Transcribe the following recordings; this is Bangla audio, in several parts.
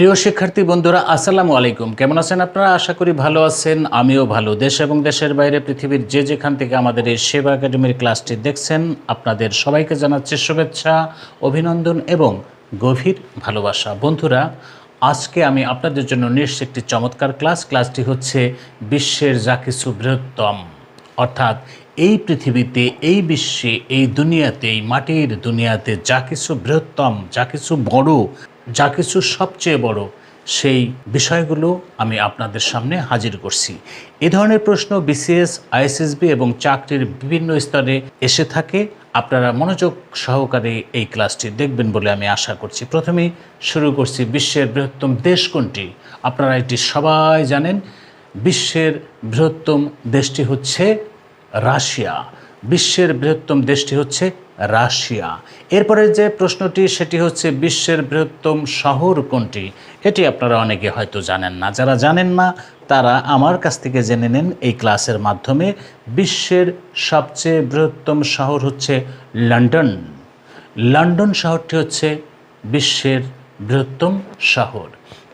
প্রিয় শিক্ষার্থী বন্ধুরা, আসসালামু আলাইকুম। কেমন আছেন আপনারা? আশা করি ভালো আছেন, আমিও ভালো। দেশ এবং দেশের বাইরে পৃথিবীর যে যেখান থেকে আমাদের এই সেবা একাডেমির ক্লাসটি দেখছেন, আপনাদের সবাইকে জানাচ্ছি শুভেচ্ছা, অভিনন্দন এবং গভীর ভালোবাসা। বন্ধুরা, আজকে আমি আপনাদের জন্য নিয়ে একটি চমৎকার ক্লাস। ক্লাসটি হচ্ছে বিশ্বের যা কিছু বৃহত্তম। অর্থাৎ এই পৃথিবীতে, এই বিশ্বে, এই দুনিয়াতে, এই মাটির দুনিয়াতে যা কিছু বৃহত্তম, যা কিছু বড় যা কিছু সবচেয়ে বড়, সেই বিষয়গুলো আমি আপনাদের সামনে হাজির করছি। এ ধরনের প্রশ্ন বিসিএস আইএসএসবি এবং চাকরির বিভিন্ন স্তরে এসে থাকে। আপনারা মনোযোগ সহকারে এই ক্লাসটি দেখবেন বলে আমি আশা করছি। প্রথমেই শুরু করছি বিশ্বের বৃহত্তম দেশ কোনটি? আপনারা এটি সবাই জানেন। বিশ্বের বৃহত্তম দেশটি হচ্ছে রাশিয়া। বিশ্বের বৃহত্তম দেশটি হচ্ছে রাশিয়া। এরপরে যে প্রশ্নটি, সেটি হচ্ছে বিশ্বের বৃহত্তম শহর কোনটি? এটি আপনারা অনেকে হয়তো জানেন না। যারা জানেন না, তারা আমার কাছ থেকে জেনে নেন এই ক্লাসের মাধ্যমে। বিশ্বের সবচেয়ে বৃহত্তম শহর হচ্ছে লন্ডন। লন্ডন শহরটি হচ্ছে বিশ্বের বৃহত্তম শহর।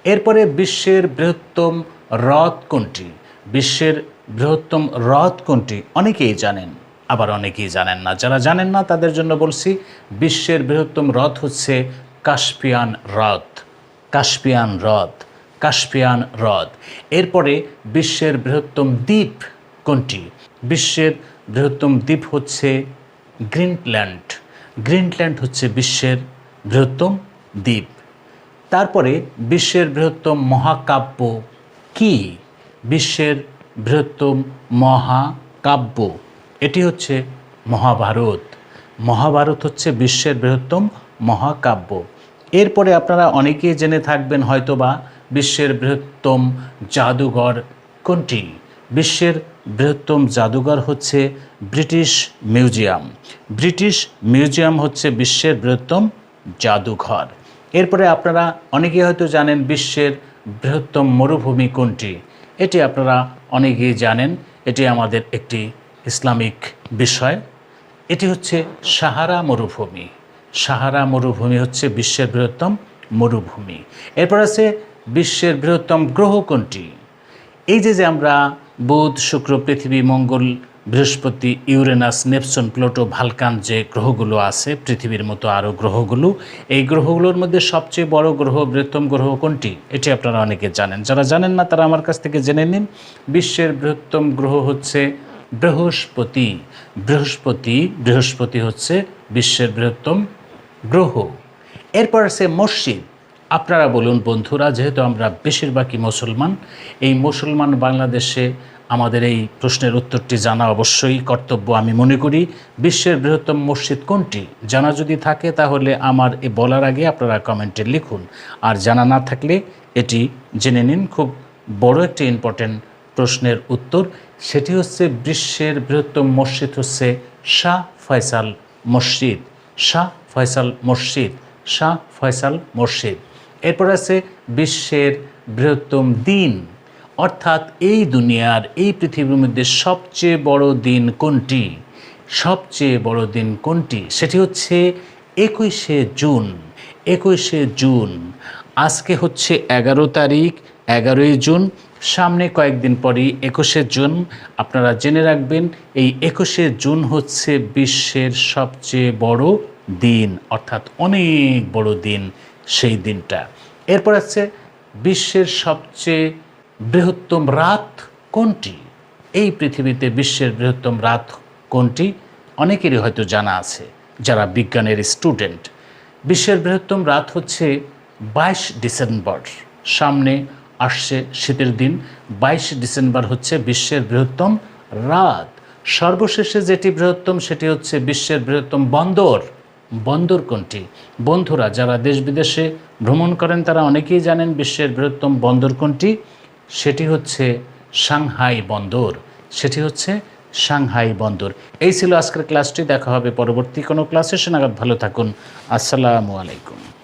এরপরে বিশ্বের বৃহত্তম হ্রদ কোনটি? বিশ্বের বৃহত্তম হ্রদ কোনটি? অনেকেই জানেন। আবার অনেকেই জানেন না। যারা জানেন না, তাদের জন্য বলছি, বিশ্বের বৃহত্তম হ্রদ হচ্ছে কাস্পিয়ান হ্রদ। কাস্পিয়ান হ্রদ কাস্পিয়ান হ্রদ। এরপরে বিশ্বের বৃহত্তম দ্বীপ কোনটি? বিশ্বের বৃহত্তম দ্বীপ হচ্ছে গ্রিনল্যান্ড। গ্রিনল্যান্ড হচ্ছে বিশ্বের বৃহত্তম দ্বীপ। তারপরে বিশ্বের বৃহত্তম মহাকাব্য কি? বিশ্বের বৃহত্তম মহাকাব্য এটি হচ্ছে মহাভারত। মহাভারত হচ্ছে বিশ্বের বৃহত্তম মহাকাব্য। এরপরে আপনারা অনেকেই জেনে থাকবেন হয়তোবা বিশ্বের বৃহত্তম জাদুঘর কোনটি? বিশ্বের বৃহত্তম জাদুঘর হচ্ছে ব্রিটিশ মিউজিয়াম। ব্রিটিশ মিউজিয়াম হচ্ছে বিশ্বের বৃহত্তম জাদুঘর। এরপরে আপনারা অনেকেই হয়তো জানেন বিশ্বের বৃহত্তম মরুভূমি কোনটি। এটি আপনারা অনেকেই জানেন। এটি আমাদের একটি ইসলামিক বিষয়, এটি হচ্ছে সাহারা মরুভূমি। সাহারা মরুভূমি হচ্ছে বিশ্বের বৃহত্তম মরুভূমি। এরপর আছে বিশ্বের বৃহত্তম গ্রহ কোনটি? এই যে যে আমরা বুধ, শুক্র, পৃথিবী, মঙ্গল, বৃহস্পতি, ইউরেনাস নেপসন প্লোটো, ভালকান যে গ্রহগুলো আছে, পৃথিবীর মতো আরও গ্রহগুলো, এই গ্রহগুলোর মধ্যে সবচেয়ে বড় গ্রহ, বৃহত্তম গ্রহ কোনটি? এটি আপনারা অনেকে জানেন। যারা জানেন না, তারা আমার কাছ থেকে জেনে নিন। বিশ্বের বৃহত্তম গ্রহ হচ্ছে বৃহস্পতি। বৃহস্পতি বৃহস্পতি হচ্ছে বিশ্বের বৃহত্তম গ্রহ। এরপর আছে মসজিদ। আপনারা বলুন, বন্ধুরা, যেহেতু আমরা বেশিরভাগই মুসলমান, এই মুসলমান বাংলাদেশে আমাদের এই প্রশ্নের উত্তরটি জানা অবশ্যই কর্তব্য। আমি মনে করি বিশ্বের বৃহত্তম মসজিদ কোনটি? জানা যদি থাকে তাহলে আমার এ বলার আগে আপনারা কমেন্টে লিখুন। আর জানা না থাকলে এটি জেনে নিন। খুব বড় একটি ইম্পর্টেন্ট প্রশ্নের উত্তর, সেটি হচ্ছে বিশ্বের বৃহত্তম মসজিদ হচ্ছে শাহ ফয়সাল মসজিদ। শাহ ফয়সাল মসজিদ, শাহ ফয়সাল মসজিদ। এরপর আছে বিশ্বের বৃহত্তম দিন। অর্থাৎ এই দুনিয়ার, এই পৃথিবীর মধ্যে সবচেয়ে বড় দিন কোনটি? সবচেয়ে বড় দিন কোনটি? সেটি হচ্ছে একুশে জুন। একুশে জুন, আজকে হচ্ছে এগারো তারিখ এগারোই জুন, সামনে কয়েকদিন পরই একুশে জুন। আপনারা জেনে রাখবেন, এই একুশে জুন হচ্ছে বিশ্বের সবচেয়ে বড় দিন, অর্থাৎ অনেক বড় দিন সেই দিনটা। এরপর আছে, বিশ্বের সবচেয়ে বৃহত্তম রাত কোনটি? এই পৃথিবীতে বিশ্বের বৃহত্তম রাত কোনটি? অনেকেরই হয়তো জানা আছে, যারা বিজ্ঞানের স্টুডেন্ট। বিশ্বের বৃহত্তম রাত হচ্ছে বাইশ ডিসেম্বর, সামনে আসছে শীতের দিন। বাইশ ডিসেম্বর হচ্ছে বিশ্বের বৃহত্তম রাত। সর্বশেষে যেটি বৃহত্তম সেটি হচ্ছে বিশ্বের বৃহত্তম বন্দর। বন্দর কোনটি? বন্ধুরা, যারা দেশ বিদেশে ভ্রমণ করেন, তারা অনেকেই জানেন বিশ্বের বৃহত্তম বন্দর কোনটি? সেটি হচ্ছে সাংহাই বন্দর। সেটি হচ্ছে সাংহাই বন্দর। এই ছিল আজকের ক্লাসটি। দেখা হবে পরবর্তী কোনো ক্লাসে। সে ভালো থাকুন। আসসালামু আলাইকুম।